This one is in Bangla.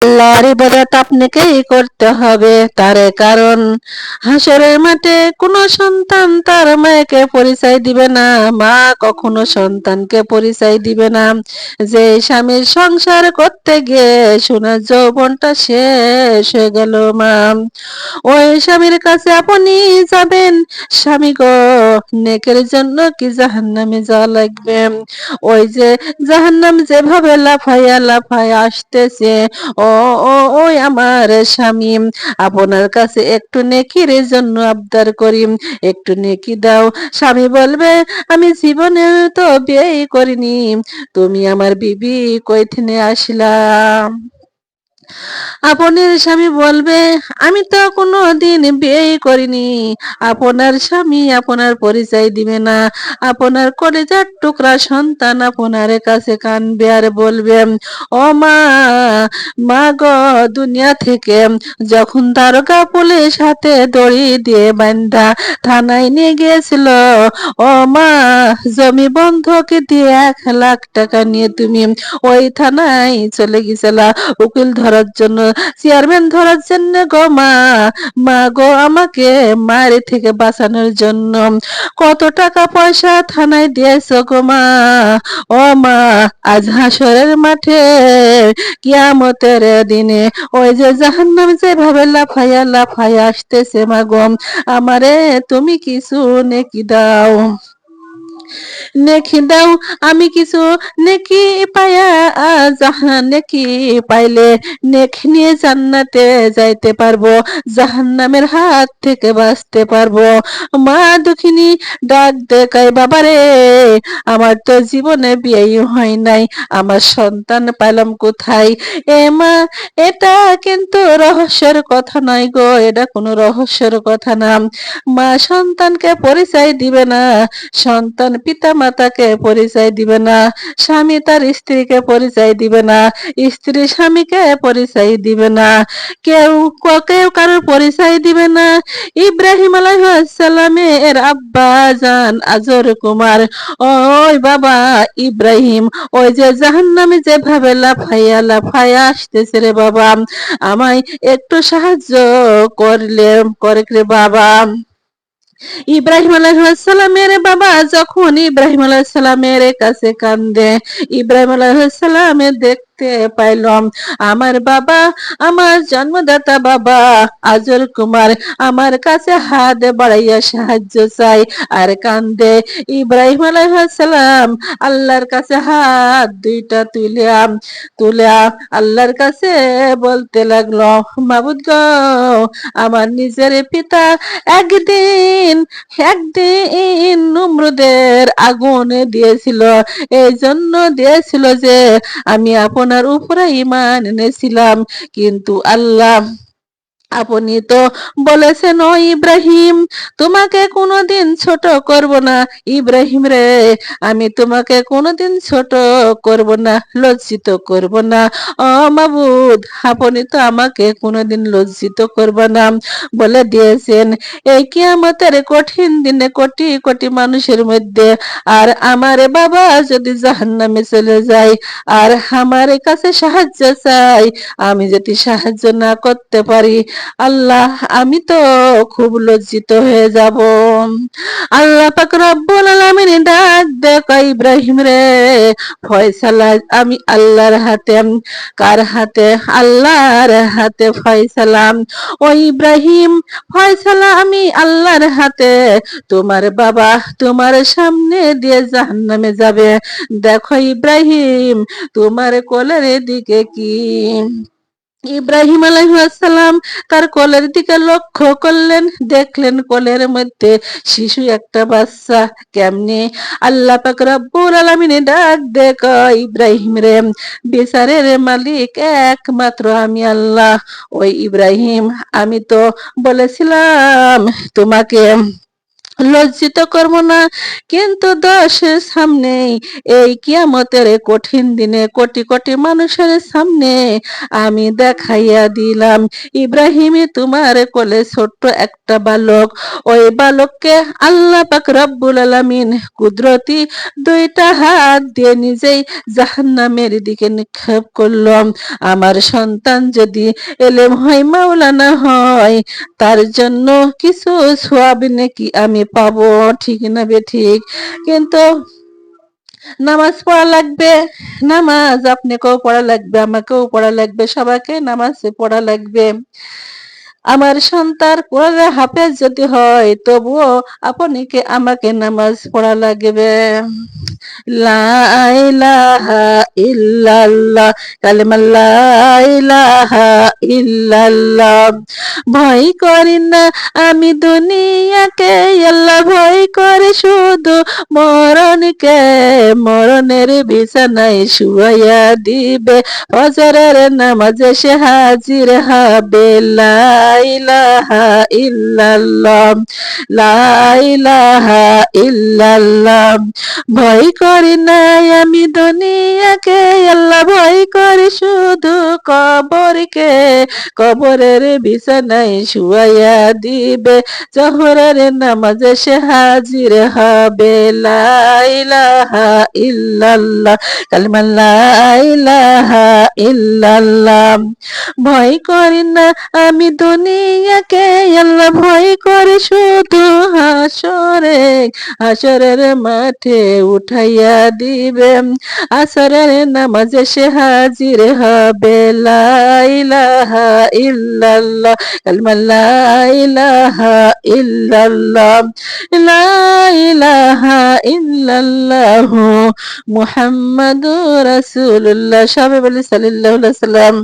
আল্লাহর ইবাদত আপনাকেই করতে হবে। তার কারণ হাসরের মাঠে কোনো সন্তান তার পরিচয় দিবে না, মা কখনো সন্তানকে পরিচয় দিবে না। যে স্বামীর সংসার করতে গিয়ে সোনার যৌবনটা শেষ হয়ে গেল, মা। ওই স্বামীর কাছে আপনি যাবেন। স্বামী গো, নেকের জন্য কি জাহান্নামে যাওয়া লাগবে? ওই যে জাহান্নাম যেভাবে লাফাইয়া লাফাইয়া আসতেছে, ও ওই আমার স্বামী, আপনার কাছে একটু নেকির জন্য আবদার করি, একটু নেকি দাও। স্বামী বলবে, আমি জীবনে তো বিয়ে করিনি, তুমি আমার বিবি কইথিনে আসলাম আপনের স্বামী বলবে, আমি তো কোনো দিন বিয়েই করিনি। আপনার স্বামী আপনার পরিচয় দিবে না। আপনার কলেজার টুকরা সন্তান আপনার কাছে কানবে আর বলবে, ও মা মা গো, দুনিয়া থেকে যখন তারকা পুলিশ হাতে দড়ি দিয়ে বান্ধা থানায় নিয়ে গিয়েছিল, ও মা, জমি বন্ধকে দিয়ে এক লাখ টাকা নিয়ে তুমি ওই থানায় চলে গেছিলা উকিল ধরার জন্য, চেয়ারম্যান ধরার জন্য গো মা। মা গো, আমাকে মায়ের থেকে বাঁচানোর জন্য কত টাকা পয়সা থানায় দিয়েছ গো মা। ও মা, আজ হাসরের মাঠে কিয়ামতের দিনে ওই যে জাহান্নাম যেভাবে লাফাইয়া লাফাইয়া আসতেছে মা গো, আমারে তুমি কিছু নেকি দাও। নেকি দাও, আমি কিছু নেকি পায়া, যাহা নেকি পাইলে নেক নিয়ে জান্নাতে যাইতে পারব, জাহান্নামের হাত থেকে বাঁচতে পারব। মা দুঃখিনী, ডাক দেখাই বাবারে, আমার তো জীবনে বিয়েই হয় নাই, আমার সন্তান পাইলাম কোথায়? এ মা, এটা কিন্তু রহস্যের কথা নয় গো, এটা কোনো রহস্যের কথা না। মা সন্তানকে পরিচয় দিবে না, সন্তান পিতা মাতাকে পরিচয় দিবে না, স্বামী তার স্ত্রীকে পরিচয় দিবে না, স্ত্রী স্বামীকে পরিচয় দিবে না, কেউ কেউ কারোর পরিচয় দিবে না। ইব্রাহিম আলাইসালামের আব্বা জান আজর কুমার, ওই বাবা ইব্রাহিম, ওই যে জাহান্নামে যেভাবে লাফাইয়া লাফাইয়া আসতেছে রে বাবা, আমায় একটু সাহায্য করলে, করে বাবা। ইব্রাহিম আলাইসালামের বাবা যখন ইব্রাহিম আলাইসালামের কাছে কান্দে ইব্রাহিম আলাইসালামের দেখতে পাইলাম। আমার বাবা, আমার জন্মদাতা বাবা আজর কুমার, আমার কাছে হাত বাড়াইয়া সাহায্য চাই। আর কান্দে ইব্রাহিম আলাইসালাম আল্লাহর কাছে হাত দুইটা তুলিয়াম তুলিয়া আল্লাহর কাছে বলতে লাগল, মাবুদ আমার নিজের পিতা একদিন একদিন নমরুদের আগুনে দিয়েছিল। এই জন্য দিয়েছিল যে, আমি আপনার উপরে ইমান এনেছিলাম। কিন্তু আল্লাহ আপনি তো বলেছেন, ও ইব্রাহিম, তোমাকে কোনোদিন ছোট করব না। ইব্রাহিম রে, আমি তোমাকে কোনোদিন ছোট করব না, লজ্জিত করব না। ও আপনি তো আমাকে কোনোদিন লজ্জিত করব না। বলে দিয়েছেন। এই কিয়ামতের কঠিন দিনে কোটি কোটি মানুষের মধ্যে আর আমার বাবা যদি জাহান্নামে চলে যায় আর আমার কাছে সাহায্য চাই আমি যদি সাহায্য না করতে পারি আল্লাহ, আমি তো খুব লজ্জিত হয়ে যাব। আল্লাহ পাক রব্বুল আলামিন ডাক দেখ ইব্রাহিম রে, ফয়সালা আমি আল্লাহর হাতে কার হাতে? আল্লাহর হাতে ফয়সালাম ও ইব্রাহিম, ফয়সালা আমি আল্লাহর হাতে। তোমার বাবা তোমার সামনে দিয়ে জাহান্নামে যাবে। দেখো ইব্রাহিম, তোমার কোলের দিকে কি ইব্রাহিম আলাইসালাম তার কলের দিকে লক্ষ্য করলেন। দেখলেন কলের মধ্যে শিশু একটা বাচ্চা। কেমনে? আল্লাহ পাক রব্বুল আলামিনে ডাক দেখ ইব্রাহিম রে, বিচারের মালিক একমাত্র আমি আল্লাহ। ওই ইব্রাহিম, আমি তো বলেছিলাম তোমাকে লজ্জিত করব না, কিন্তু দশের সামনে এই কিয়ামতের কঠিন দিনে কোটি কোটি মানুষের সামনে আমি দেখাইয়া দিলাম। ইব্রাহিমী তোমার কোলে ছোট্ট একটা বালক। ওই বালককে আল্লাহ পাক রব্বুল আলামিন কুদরতি দুইটা হাত দিয়ে নিজেই জাহান্নামের দিকে নিক্ষেপ করলাম আমার সন্তান যদি এলেম হয়, মাওলানা হয়, তার জন্য কিছু সোয়াব নাকি আমি পাবো, ঠিক না বে ঠিক। কিন্তু নামাজ পড়া লাগবে, নামাজ, আপনাকেও পড়া লাগবে, আমাকেও পড়া লাগবে, সবাইকে নামাজ পড়া লাগবে। আমার সন্তান কোরআনে হাফেজ যদি হয়, তবুও আপনিকে আমাকে নামাজ পড়া লাগবে। লা ইলাহা ইল্লাল্লাহ কালেমা লা ইলাহা ইল্লাল্লাহ। ভয় করি না আমি দুনিয়াকে, আল্লাহ ভয় করে শুধু মরণকে। মরণের বিছানায় শুয়াইয়া দিবে, ফজরের নামাজে সে হাজির হবে। লা ইলাহা ইল্লাল্লাহ, লা ইলাহা ইল্লাল্লাহ। ভয় করি নাই আমি দুনিয়াকে, আল্লাহ ভয় করি শুধু কবরকে। কবরের বিছানায় শুয়াইয়া দিবে, জহরের নামাজে সে হাজির হবে। লা ইলাহা ইল্লাল্লাহ, কালিমা লা ইল্লাল্লাহ। ভয় করি না আমি দুনিয়াকে আল্লাহ ভয় করে শুধু হাসরে, হাসরের মাঠে উঠাইয়া দিবে। আসরের নামাজে সে হাজির হবে, লা ইলাহা ইল্লাল্লাহ, কালিমা লা ইলাহা ইল্লাল্লাহ, লা ইলাহা ইল্লাল্লাহ, মুহাম্মাদুর রাসূলুল্লাহ সবাই বলি সাল্লাল্লাহু আলাইহি সাল্লাম